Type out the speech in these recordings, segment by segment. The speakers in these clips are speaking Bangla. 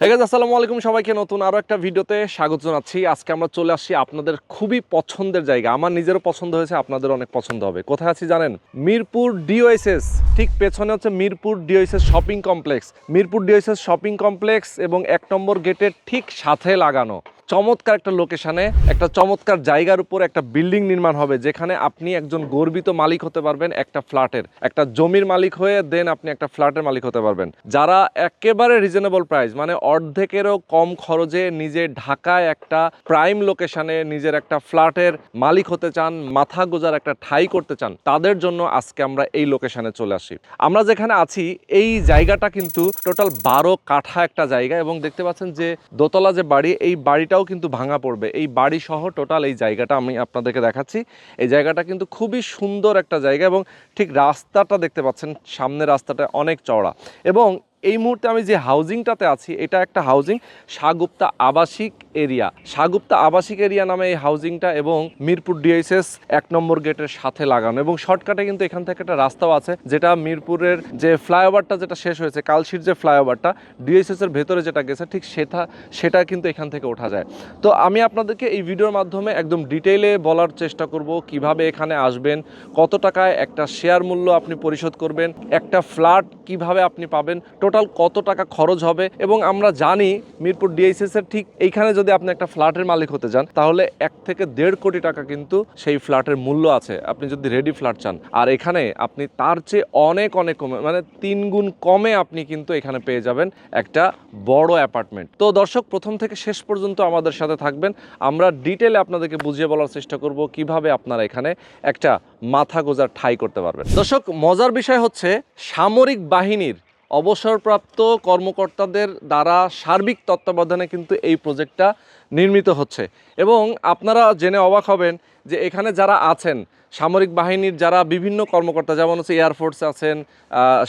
হ্যাঁ আসসালামু আলাইকুম সবাইকে নতুন আরও একটা ভিডিওতে স্বাগত জানাচ্ছি। আজকে আমরা চলে আসছি আপনাদের খুবই পছন্দের জায়গা। আমার নিজেরও পছন্দ হয়েছে, আপনাদের অনেক পছন্দ হবে। কোথায় আছি জানেন? মিরপুর ডিওএসএস। ঠিক পেছনে হচ্ছে Mirpur DOHS shopping complex. Mirpur DOHS shopping complex এবং এক নম্বর গেটের ঠিক সাথে লাগানো। চমৎকার একটা লোকেশানে একটা চমৎকার জায়গার উপর একটা বিল্ডিং নির্মাণ হবে, যেখানে আপনি একজন গর্বিত মালিক হতে পারবেন একটা ফ্ল্যাটের একটা জমির মালিক হয়ে দেন আপনি একটা ফ্ল্যাটের মালিক হতে পারবেন। যারা একেবারে রিজনেবল প্রাইস মানে অর্ধেকেরও কম খরচে নিজে ঢাকায় একটা প্রাইম লোকেশানে নিজের একটা ফ্ল্যাটের মালিক হতে চান, মাথা গোজার একটা ঠাই করতে চান, তাদের জন্য আজকে আমরা এই লোকেশানে চলে আসি। আমরা যেখানে আছি, এই জায়গাটা কিন্তু টোটাল বারো কাঠা একটা জায়গা এবং দেখতে পাচ্ছেন যে দোতলা যে বাড়ি, এই বাড়িটাও কিন্তু ভাঙা পড়বে। এই বাড়ি সহ টোটাল এই জায়গাটা আমি আপনাদেরকে দেখাচ্ছি। এই জায়গাটা কিন্তু খুবই সুন্দর একটা জায়গা এবং ঠিক রাস্তাটা দেখতে পাচ্ছেন সামনে রাস্তাটা অনেক চওড়া। এবং এই মুহূর্তে আমি যে হাউজিংটাতে আছি, এটা একটা হাউজিং শাহগুপ্তা আবাসিক এরিয়া। শাহগুপ্তা আবাসিক এরিয়া নামে এই হাউজিংটা এবং মিরপুর ডিএসএস এক নম্বর গেটের সাথে লাগানো এবং শর্টকাটে কিন্তু এখান থেকে একটা রাস্তাও আছে, যেটা মিরপুরের যে ফ্লাইওভারটা যেটা শেষ হয়েছে, কালশির যে ফ্লাইওভারটা ডিএসএস এর ভেতরে যেটা গেছে, ঠিক সেটা সেটা কিন্তু এখান থেকে ওঠা যায়। তো আমি আপনাদেরকে এই ভিডিওর মাধ্যমে একদম ডিটেইলে বলার চেষ্টা করব, কীভাবে এখানে আসবেন, কত টাকায় একটা শেয়ার মূল্য আপনি পরিশোধ করবেন, একটা ফ্ল্যাট কীভাবে আপনি পাবেন টোটাল কত টাকা খরচ হবে? এবং আমরা জানি মিরপুর ডিএসএস এর ঠিক এইখানে যদি আপনি একটা ফ্ল্যাটের মালিক হতে চান তাহলে এক থেকে দেড় কোটি টাকা কিন্তু সেই ফ্ল্যাটের মূল্য আছে। আপনি যদি রেডি ফ্ল্যাট চান। আর এখানে আপনি তার চেয়ে অনেক অনেক কমে মানে তিন গুণ কমে আপনি কিন্তু এখানে পেয়ে যাবেন একটা বড় অ্যাপার্টমেন্ট। তো দর্শক, প্রথম থেকে শেষ পর্যন্ত আমাদের সাথে থাকবেন। আমরা ডিটেলে আপনাদেরকে বুঝিয়ে বলার চেষ্টা করব কীভাবে আপনারা এখানে একটা মাথা গোজার ঠাই করতে পারবেন। দর্শক, মজার বিষয় হচ্ছে সামরিক বাহিনীর অবসরপ্রাপ্ত কর্মকর্তাদের দ্বারা সার্বিক তত্ত্বাবধানে কিন্তু এই প্রজেক্টটা নির্মিত হচ্ছে। এবং আপনারা জেনে অবাক হবেন যে এখানে যারা আছেন সামরিক বাহিনীর যারা বিভিন্ন কর্মকর্তা, যেমন হচ্ছে এয়ারফোর্স আছেন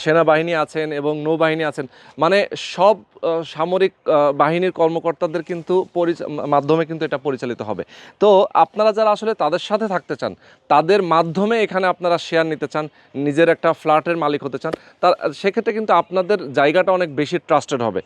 সেনাবাহিনী আছেন এবং নৌবাহিনী আছেন মানে সব সামরিক বাহিনীর কর্মকর্তাদের কিন্তু মাধ্যমে কিন্তু এটা পরিচালিত হবে। তো আপনারা যারা আসলে তাদের সাথে থাকতে চান, তাদের মাধ্যমে এখানে আপনারা শেয়ার নিতে চান, নিজের একটা ফ্ল্যাটের মালিক হতে চান, তার, সেক্ষেত্রে কিন্তু আপনাদের জায়গাটা অনেক বেশি ট্রাস্টেড হবে।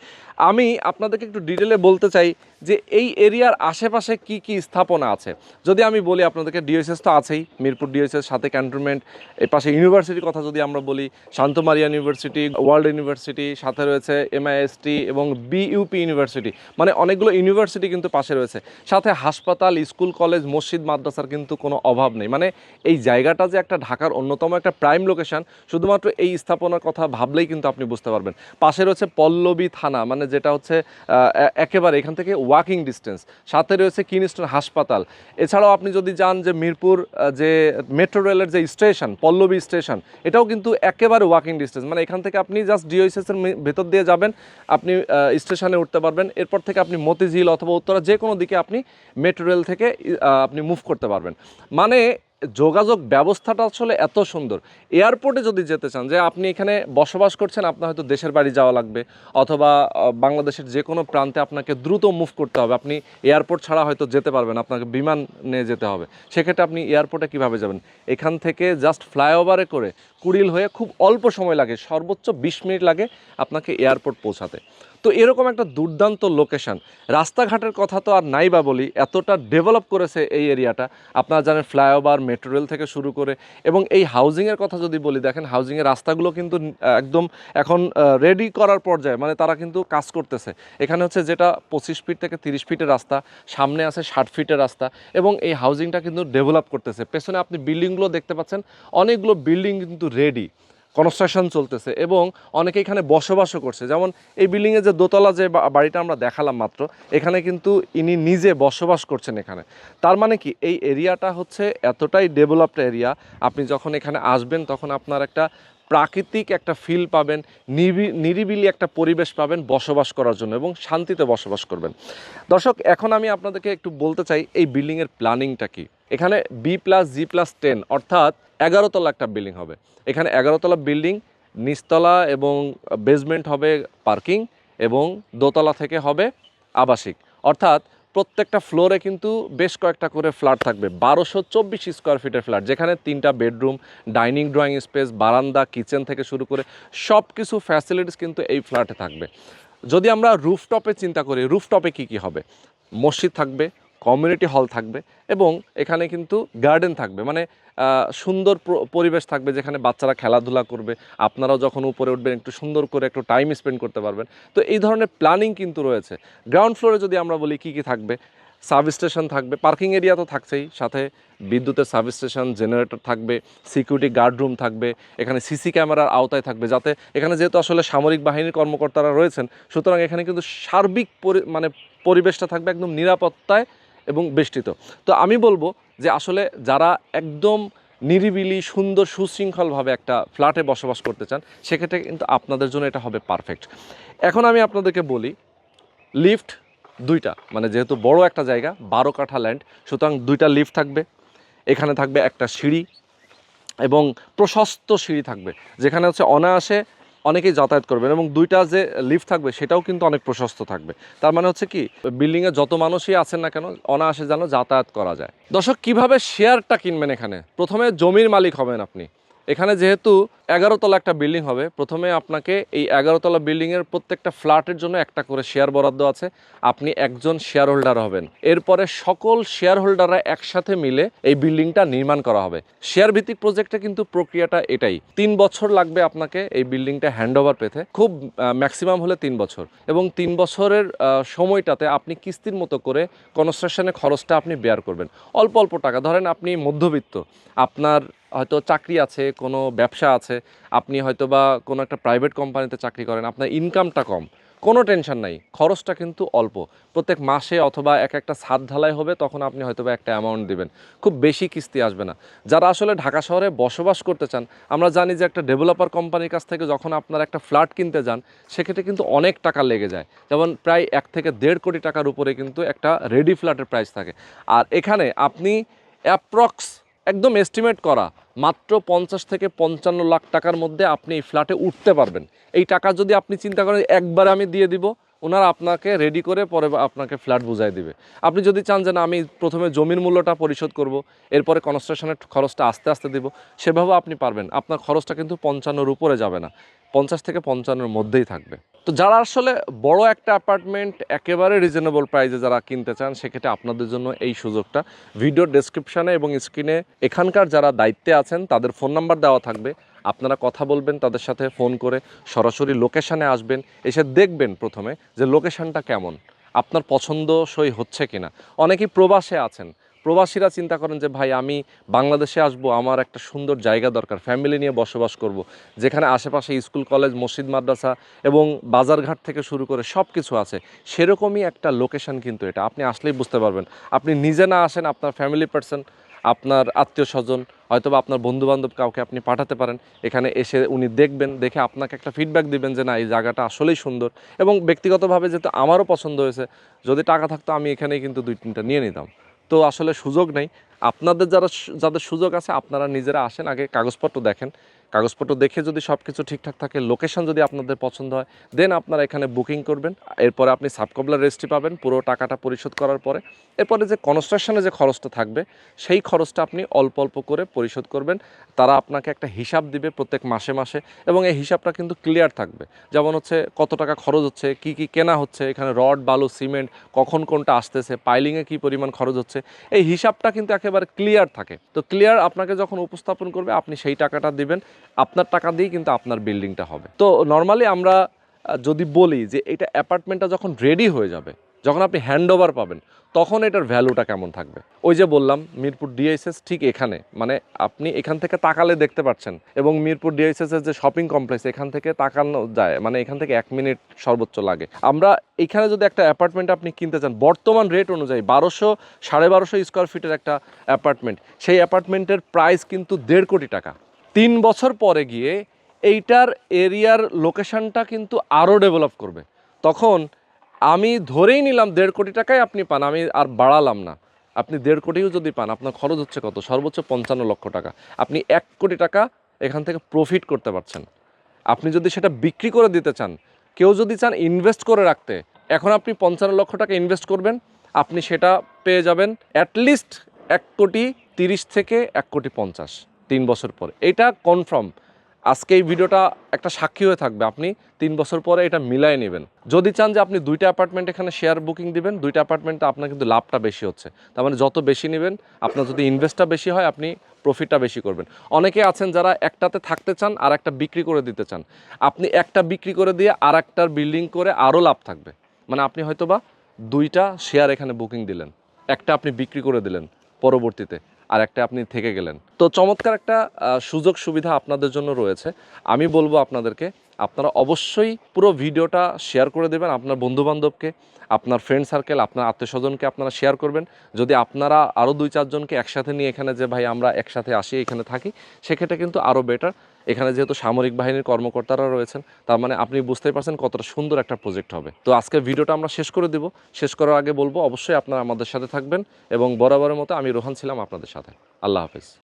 আমি আপনাদেরকে একটু ডিটেলে বলতে চাই যে এই এরিয়ার আশেপাশে কি কি স্থাপনা আছে? যদি আমি বলি আপনাদেরকে ডিএসএস তো আছেই, মিরপুর ডিএসএস সাথে ক্যান্টনমেন্ট এর পাশে ইউনিভার্সিটির কথা যদি আমরা বলি শান্তমারিয়ান ইউনিভার্সিটি ওয়ার্ল্ড ইউনিভার্সিটি সাথে রয়েছে এমআইএসটি এবং বিইউপি ইউনিভার্সিটি মানে অনেকগুলো ইউনিভার্সিটি কিন্তু পাশে রয়েছে। সাথে হাসপাতাল, স্কুল, কলেজ, মসজিদ, মাদ্রাসার কিন্তু কোনো অভাব নেই। মানে এই জায়গাটা যে একটা ঢাকার অন্যতম একটা প্রাইম লোকেশন শুধুমাত্র এই স্থাপনার কথা ভাবলেই কিন্তু আপনি বুঝতে পারবেন। পাশে রয়েছে পল্লবী থানা মানে যেটা হচ্ছে একেবারে এখান থেকে ওয়াকিং ডিস্টেন্স সাথে রয়েছে কিনস্টন হাসপাতাল এছাড়াও আপনি যদি যান যে মিরপুর যে মেট্রো রেলের যে স্টেশন, পল্লবী স্টেশন, এটাও কিন্তু একেবারে ওয়াকিং ডিস্টেন্স মানে এখান থেকে আপনি জাস্ট ডিওএসএস এর ভেতর দিয়ে যাবেন, আপনি স্টেশনে উঠতে পারবেন। এরপর থেকে আপনি মতিঝিল অথবা উত্তরা যে কোনো দিকে আপনি মেট্রো রেল থেকে আপনি মুভ করতে পারবেন। মানে যোগাযোগ ব্যবস্থাটা আসলে এত সুন্দর। এয়ারপোর্টে যদি যেতে চান, যে আপনি এখানে বসবাস করছেন, আপনার হয়তো দেশের বাড়ি যাওয়া লাগবে, অথবা বাংলাদেশের যে কোনো প্রান্তে আপনাকে দ্রুত মুভ করতে হবে। আপনি এয়ারপোর্ট ছাড়া হয়তো যেতে পারবেন, আপনাকে বিমান নিয়ে যেতে হবে। সেক্ষেত্রে আপনি এয়ারপোর্টে কীভাবে যাবেন? এখান থেকে জাস্ট ফ্লাইওভারে করে কুড়িল হয়ে খুব অল্প সময় লাগে, সর্বোচ্চ বিশ মিনিট লাগে আপনাকে এয়ারপোর্ট পৌঁছাতে। তো এরকম একটা দুর্দান্ত লোকেশন রাস্তাঘাটের কথা তো আর নাই বা বলি এতটা ডেভেলপ করেছে এই এরিয়াটা। আপনারা জানেন ফ্লাইওভার মেট্রো রেল থেকে শুরু করে, এবং এই হাউজিংয়ের কথা যদি বলি, দেখেন হাউজিংয়ের রাস্তাগুলো কিন্তু একদম এখন রেডি করার পর্যায়ে মানে তারা কিন্তু কাজ করতেছে। এখানে হচ্ছে যেটা পঁচিশ ফিট থেকে তিরিশ ফিটের রাস্তা, সামনে আছে ষাট ফিটের রাস্তা, এবং এই হাউজিংটা কিন্তু ডেভেলপ করতেছে। পেছনে আপনি বিল্ডিংগুলো দেখতে পাচ্ছেন, অনেকগুলো বিল্ডিং কিন্তু রেডি কনস্ট্রাকশন চলতেছে এবং অনেকে এখানে বসবাসও করছে। যেমন এই বিল্ডিংয়ে যে দোতলা যে বাড়িটা আমরা দেখালাম মাত্র, এখানে কিন্তু ইনি নিজে বসবাস করছেন এখানে। তার মানে কি, এই এরিয়াটা হচ্ছে এতটাই ডেভেলপড এরিয়া আপনি যখন এখানে আসবেন তখন আপনার একটা প্রাকৃতিক একটা ফিল পাবেন নিরিবিলি একটা পরিবেশ পাবেন বসবাস করার জন্য এবং শান্তিতে বসবাস করবেন। দর্শক, এখন আমি আপনাদেরকে একটু বলতে চাই, এই বিল্ডিংয়ের প্ল্যানিংটা কি? এখানে B plus G plus ten অর্থাৎ এগারোতলা একটা বিল্ডিং হবে। এখানে এগারোতলা বিল্ডিং নিচতলা এবং বেসমেন্ট হবে পার্কিং এবং দোতলা থেকে হবে আবাসিক। অর্থাৎ প্রত্যেকটা ফ্লোরে কিন্তু বেশ কয়েকটা করে ফ্ল্যাট থাকবে। বারোশো চব্বিশ স্কোয়ার ফিটের ফ্ল্যাট যেখানে তিনটা বেডরুম, ডাইনিং, ড্রয়িং স্পেস, বারান্দা, কিচেন থেকে শুরু করে সব কিছু ফ্যাসিলিটিস কিন্তু এই ফ্ল্যাটে থাকবে। যদি আমরা রুফটপে চিন্তা করি রুফটপে কি কি হবে? মসজিদ থাকবে কমিউনিটি হল থাকবে এবং এখানে কিন্তু গার্ডেন থাকবে। মানে সুন্দর পরিবেশ থাকবে যেখানে বাচ্চারা খেলাধুলা করবে। আপনারাও যখন উপরে উঠবেন, একটু সুন্দর করে একটু টাইম স্পেন্ড করতে পারবেন। তো এই ধরনের প্ল্যানিং কিন্তু রয়েছে। গ্রাউন্ড ফ্লোরে যদি আমরা বলি কি কি থাকবে? সাব স্টেশন থাকবে পার্কিং এরিয়া তো থাকছেই। সাথে বিদ্যুতের সাব স্টেশন জেনারেটর থাকবে সিকিউরিটি গার্ড রুম থাকবে, এখানে সিসি ক্যামেরার আওতায় থাকবে। যাতে এখানে যেহেতু আসলে সামরিক বাহিনীর কর্মকর্তারা রয়েছেন, সুতরাং এখানে কিন্তু সার্বিক মানে পরিবেশটা থাকবে একদম নিরাপত্তায় এবং বেষ্টিত। তো আমি বলব যে আসলে যারা একদম নিরিবিলি, সুন্দর, সুশৃঙ্খলভাবে একটা ফ্ল্যাটে বসবাস করতে চান, সেক্ষেত্রে কিন্তু আপনাদের জন্য এটা হবে পারফেক্ট। এখন আমি আপনাদেরকে বলি, লিফট দুইটা মানে যেহেতু বড় একটা জায়গা, বারো কাঠা ল্যান্ড সুতরাং দুইটা লিফট থাকবে। এখানে থাকবে একটা সিঁড়ি এবং প্রশস্ত সিঁড়ি থাকবে, যেখানে হচ্ছে অনায়াসে অনেকেই যাতায়াত করবেন এবং দুইটা যে লিফ্ট থাকবে সেটাও কিন্তু অনেক প্রশস্ত থাকবে। তার মানে হচ্ছে কি বিল্ডিংয়ে যত মানুষই আছেন না কেন, অনায়াসে যেন যাতায়াত করা যায়। দর্শক, কীভাবে শেয়ারটা কিনবেন এখানে? প্রথমে জমির মালিক হবেন আপনি। এখানে যেহেতু এগারো তলা একটা বিল্ডিং হবে, প্রথমে আপনাকে এই এগারো তলা বিল্ডিংয়ের প্রত্যেকটা ফ্ল্যাটের জন্য একটা করে শেয়ার বরাদ্দ আছে। আপনি একজন শেয়ার হোল্ডার হবেন। এরপরে সকল শেয়ার হোল্ডাররা একসাথে মিলে এই বিল্ডিংটা নির্মাণ করা হবে। শেয়ার ভিত্তিক প্রজেক্টে কিন্তু প্রক্রিয়াটা এটাই। তিন বছর লাগবে আপনাকে এই বিল্ডিংটা হ্যান্ড ওভার পেতে। খুব ম্যাক্সিমাম হলে তিন বছর। এবং তিন বছরের সময়টাতে আপনি কিস্তির মতো করে কনস্ট্রাকশনের খরচটা আপনি বেয়ার করবেন। অল্প অল্প টাকা। ধরেন আপনি মধ্যবিত্ত। আপনার হয়তো চাকরি আছে, কোনো ব্যবসা আছে, আপনি হয়তো বা কোনো একটা প্রাইভেট কোম্পানিতে চাকরি করেন, আপনার ইনকামটা কম, কোনো টেনশন নাই, খরচটা কিন্তু অল্প। প্রত্যেক মাসে অথবা এক একটা ছাদ ঢালাই হবে, তখন আপনি হয়তো বা একটা অ্যামাউন্ট দিবেন, খুব বেশি কিস্তি আসবে না। যারা আসলে ঢাকা শহরে বসবাস করতে চান, আমরা জানি যে একটা ডেভেলপার কোম্পানির কাছ থেকে যখন আপনার একটা ফ্ল্যাট কিনতে যান, সেক্ষেত্রে কিন্তু অনেক টাকা লেগে যায়। যেমন প্রায় এক থেকে দেড় কোটি টাকার উপরে কিন্তু একটা রেডি ফ্ল্যাটের প্রাইস থাকে। আর এখানে আপনি অ্যাপ্রক্স একদম এস্টিমেট করা। মাত্র পঞ্চাশ থেকে পঞ্চান্ন লাখ টাকার মধ্যে আপনি এই ফ্ল্যাটে উঠতে পারবেন। এই টাকা যদি আপনি চিন্তা করেন, একবারে আমি দিয়ে দিব, ওনারা আপনাকে রেডি করে পরে আপনাকে ফ্ল্যাট বুঝাই দিবে। আপনি যদি চান যে না, আমি প্রথমে জমির মূল্যটা পরিশোধ করব, এরপরে কনস্ট্রাকশনের খরচটা আস্তে আস্তে দিব, সেভাবে আপনি পারবেন। আপনার খরচটা কিন্তু পঞ্চান্নর উপরে যাবে না। পঞ্চাশ থেকে পঞ্চান্নর মধ্যেই থাকবে। তো যারা আসলে বড় একটা অ্যাপার্টমেন্ট একেবারে রিজনেবল প্রাইসে যারা কিনতে চান, সেক্ষেত্রে আপনাদের জন্য এই সুযোগটা। ভিডিও ডেসক্রিপশানে এবং স্ক্রিনে এখানকার যারা দায়িত্বে আছেন, তাদের ফোন নাম্বার দেওয়া থাকবে। আপনারা কথা বলবেন, তাদের সাথে ফোন করে সরাসরি লোকেশানে আসবেন, এসে দেখবেন প্রথমে যে লোকেশানটা কেমন, আপনার পছন্দসই হচ্ছে কিনা। অনেকেই প্রবাসে আছেন প্রবাসীরা চিন্তা করেন যে, ভাই, আমি বাংলাদেশে আসব, আমার একটা সুন্দর জায়গা দরকার ফ্যামিলি নিয়ে বসবাস করব। যেখানে আশেপাশে স্কুল, কলেজ, মসজিদ, মাদ্রাসা এবং বাজারঘাট থেকে শুরু করে সব কিছু আছে। সেরকমই একটা লোকেশন কিন্তু এটা। আপনি আসলেই বুঝতে পারবেন। আপনি নিজে না আসেন, আপনার ফ্যামিলি পার্সন আপনার আত্মীয় স্বজন হয়তো বা আপনার বন্ধু বান্ধব কাউকে আপনি পাঠাতে পারেন। এখানে এসে উনি দেখবেন, দেখে আপনাকে একটা ফিডব্যাক দিবেন যে, না, এই জায়গাটা আসলেই সুন্দর। এবং ব্যক্তিগতভাবে যেহেতু আমারও পছন্দ হয়েছে, যদি টাকা থাকতো আমি এখানেই কিন্তু দুই তিনটা নিয়ে নিতাম। তো আসলে সুযোগ নেই। আপনাদের যারা যাদের সুযোগ আছে, আপনারা নিজেরা আসেন, আগে কাগজপত্র দেখেন। কাগজপত্র দেখে যদি সব কিছু ঠিকঠাক থাকে লোকেশন যদি আপনাদের পছন্দ হয় দেন আপনারা এখানে বুকিং করবেন। এরপরে আপনি সাবকবলার রেজিস্ট্রি পাবেন, পুরো টাকাটা পরিশোধ করার পরে। এরপরে যে কনস্ট্রাকশনে যে খরচটা থাকবে, সেই খরচটা আপনি অল্প অল্প করে পরিশোধ করবেন। তারা আপনাকে একটা হিসাব দিবে প্রত্যেক মাসে মাসে, এবং এই হিসাবটা কিন্তু ক্লিয়ার থাকবে। যেমন হচ্ছে কত টাকা খরচ হচ্ছে, কি কি কেনা হচ্ছে, এখানে রড, বালু, সিমেন্ট, কখন কোনটা আসতেছে পাইলিংয়ে কি পরিমাণ খরচ হচ্ছে, এই হিসাবটা কিন্তু একেবারে ক্লিয়ার থাকে। তো ক্লিয়ার আপনাকে যখন উপস্থাপন করবে, আপনি সেই টাকাটা দিবেন। আপনার টাকা দিয়েই কিন্তু আপনার বিল্ডিংটা হবে। তো নর্মালি আমরা যদি বলি যে এটা অ্যাপার্টমেন্টটা যখন রেডি হয়ে যাবে, যখন আপনি হ্যান্ড ওভার পাবেন, তখন এটার ভ্যালুটা কেমন থাকবে? ওই যে বললাম, মিরপুর ডিএসএস ঠিক এখানে মানে আপনি এখান থেকে তাকালে দেখতে পাচ্ছেন এবং মিরপুর ডিএসএস এর যে শপিং কমপ্লেক্স এখান থেকে তাকানো যায় মানে এখান থেকে এক মিনিট সর্বোচ্চ লাগে। আমরা এখানে যদি একটা অ্যাপার্টমেন্ট আপনি কিনতে চান, বর্তমান রেট অনুযায়ী বারোশো, সাড়ে বারোশো স্কোয়ার ফিটের একটা অ্যাপার্টমেন্ট, সেই অ্যাপার্টমেন্টের প্রাইস কিন্তু দেড় কোটি টাকা। তিন বছর পরে গিয়ে এইটার এরিয়ার লোকেশনটা কিন্তু আরও ডেভেলপ করবে। তখন আমি ধরেই নিলাম দেড় কোটি টাকাই আপনি পান, আমি আর বাড়ালাম না। আপনি দেড় কোটিও যদি পান, আপনার খরচ হচ্ছে কত? সর্বোচ্চ পঞ্চান্ন লক্ষ টাকা। আপনি এক কোটি টাকা এখান থেকে প্রফিট করতে পারছেন। আপনি যদি সেটা বিক্রি করে দিতে চান, কেউ যদি চান ইনভেস্ট করে রাখতে, এখন আপনি পঞ্চান্ন লক্ষ টাকা ইনভেস্ট করবেন, আপনি সেটা পেয়ে যাবেন অ্যাটলিস্ট এক কোটি তিরিশ থেকে এক কোটি পঞ্চাশ। তিন বছর পর। এটা কনফার্ম আজকে এই ভিডিওটা একটা সাক্ষী হয়ে থাকবে। আপনি তিন বছর পরে এটা মিলাই নেবেন। যদি চান যে আপনি দুইটা অ্যাপার্টমেন্ট এখানে শেয়ার বুকিং দিবেন, দুইটা অ্যাপার্টমেন্টে আপনার কিন্তু লাভটা বেশি হচ্ছে। তার মানে যত বেশি নেবেন, আপনার যদি ইনভেস্টটা বেশি হয়, আপনি প্রফিটটা বেশি করবেন। অনেকে আছেন যারা একটাতে থাকতে চান আর একটা বিক্রি করে দিতে চান। আপনি একটা বিক্রি করে দিয়ে আর একটার বিল্ডিং করে আরও লাভ থাকবে। মানে আপনি হয়তোবা দুইটা শেয়ার এখানে বুকিং দিলেন। একটা আপনি বিক্রি করে দিলেন পরবর্তীতে। আর একটা আপনি থেকে গেলেন। তো চমৎকার একটা সুযোগ সুবিধা আপনাদের জন্য রয়েছে। আমি বলব আপনাদেরকে, আপনারা অবশ্যই পুরো ভিডিওটা শেয়ার করে দেবেন আপনার বন্ধুবান্ধবকে, আপনার ফ্রেন্ড সার্কেল আপনার আত্মীয়স্বজনকে আপনারা শেয়ার করবেন। যদি আপনারা আরও দুই চারজনকে একসাথে নিয়ে এখানে যে, ভাই, আমরা একসাথে আসি, এখানে থাকি, সেক্ষেত্রে কিন্তু আরও বেটার এখানে যেহেতু সামরিক বাহিনীর কর্মকর্তারা রয়েছেন, তার মানে আপনি বুঝতেই পারছেন কতটা সুন্দর একটা প্রজেক্ট হবে। তো আজকে ভিডিওটা আমরা শেষ করে দিব। শেষ করার আগে বলব, অবশ্যই আপনারা আমাদের সাথে থাকবেন এবং বরাবরের মতো আমি রোহান ছিলাম আপনাদের সাথে। আল্লাহ হাফেজ।